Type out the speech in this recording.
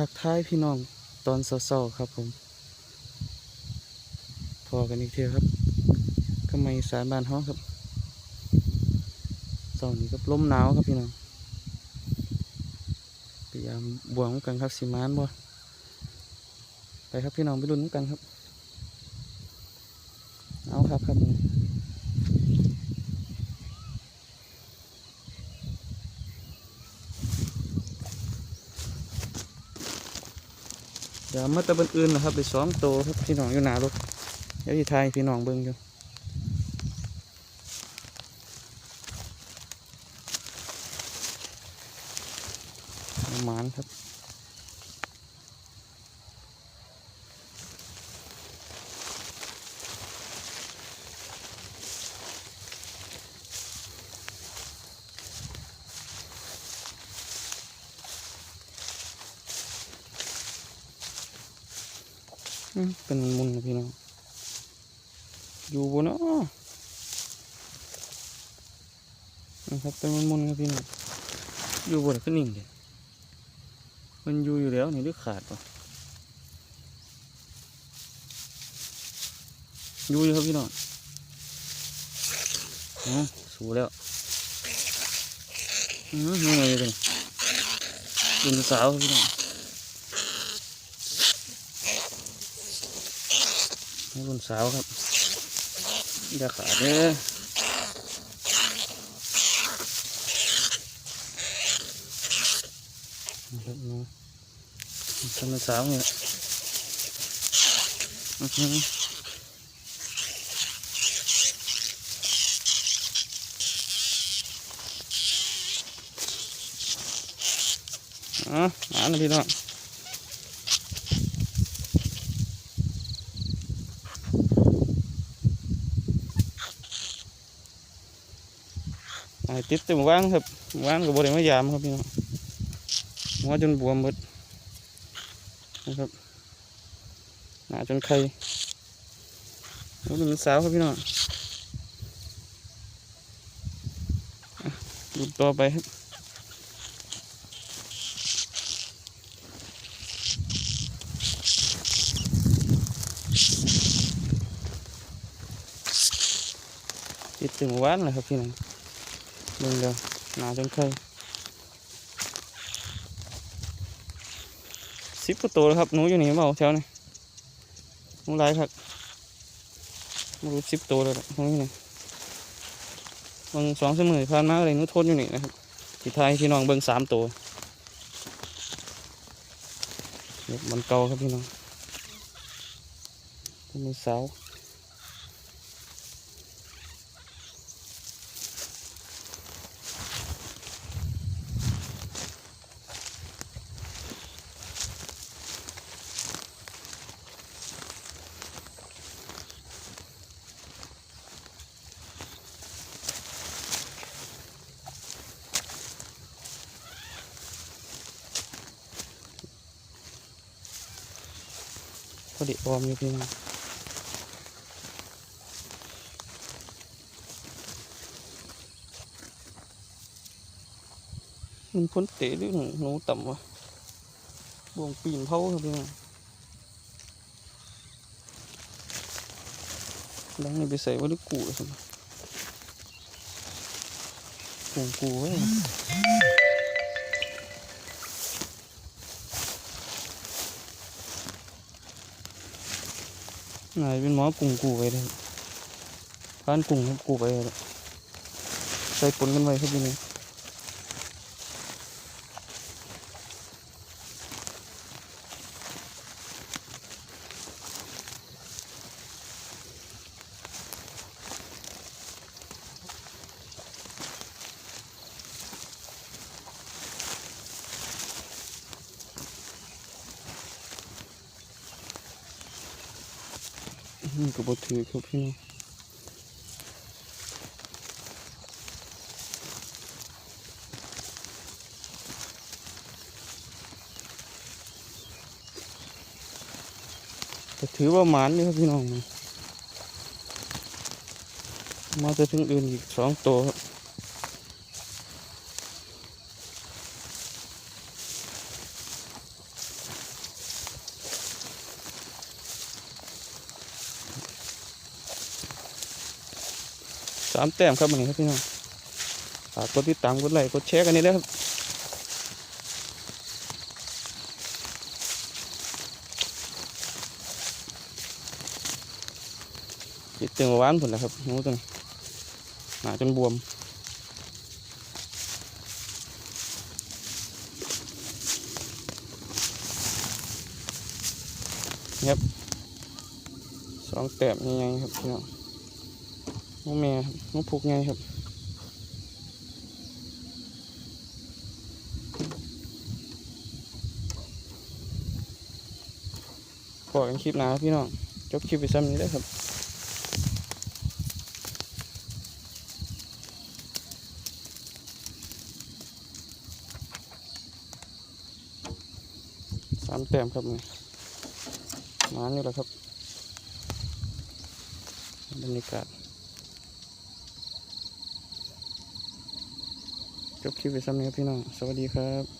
ทักทายพี่น้องตอนเช้าๆครับผม พอกันอีกเทีครับก็ไม่สารบ้านห้องครับตอนนี้ก็ลมหนาวครับพี่น้องพยายามบวงกันครับสีมานบ่ไปครับพี่น้องไปลุ้นกันครับ เอาครับครับ เดี๋ยวมาตะบันอื่นนะครับไปซ้อมโตครับพี่น้องอยู่หนารถเดี๋ยวที่ไทยพี่น้องเบิ้งอยู่หมานครับ เป็นมุนพี่น้องอยู่บนเนาะนะครับเป็นมุนๆครับพี่น้องอยู่บนขึ้นนิ่งเลยมันอยู่อยู่แล้วนี่หรือขาดปะอยู่อยู่ครับพี่น้องอ๋อสูแล้วอืมยังไงเลยเป็นสาวพี่น้อง ให้คุณสาวครับอย่าขาดเด้อครับเนาะทำเป็นสาวเนี่ยอือหืออ๋อมาแล้วพี่น้อง ติดเต็มว่างครับว่างกับบริมายามครับพี่น้องหัวจนบวมหมดนะครับหนาจนไข่แล้วเป็นสาวครับพี่น้องดูต่อไปครับติดเต็มว่านเลยครับพี่น้อง เบิ่งเด้อหนาจนเคยสิบกว่าตัวแล้วครับหนูอยู่นี่เปล่าแถวนี้หนูหลายครับม่รู้สิบตัวแล้วหนูอยู่นี่บิ่งสองสามมือผ่านมากเลยหนูทนอยู่นี่นะครับที่ไทยพี่น้องเบิ่งสามตัวเด็กมันเก่าครับพี่น้องมือสา พอดีออมอยู่พี่น้องมันพ้นเตะด้วยหนูต่ำวะบวงปีนเผาครับพี่น้องดังนี่ไปใส่ไว่าด้วยกูสิกูกูไว้ นายเป็นหมอกุ้งกูไปเลยร้านกุ้งกูไปเลยใส่ปนกันไว้ครับพี่น้ นก็บ่ถือครับพี่น้องแต่ถือว่าหมานนี่ครับพี่น้อง มาจะถึงอื่นอีกสองตัวครับ สามแต้มครับวันนี้ครับพี่น้องฝากกดติดตามกดไลค์กดแชร์กันนี่นะครับติดเตียงหวานผลแล้วครับหนูตัวนี้หนาจนบวมสองแต้มยังไงครับพี่น้อง น้องแม่ครับน้องผูกไงครับพอกันคลิปหนาพี่น้อง จบคลิปไปซ้ำนี้ได้ครับสามแต้มครับนี่มานี่แหละครับบรรยากาศ จบคลิปไปซ้ำนี้ครับพี่น้อง สวัสดีครับ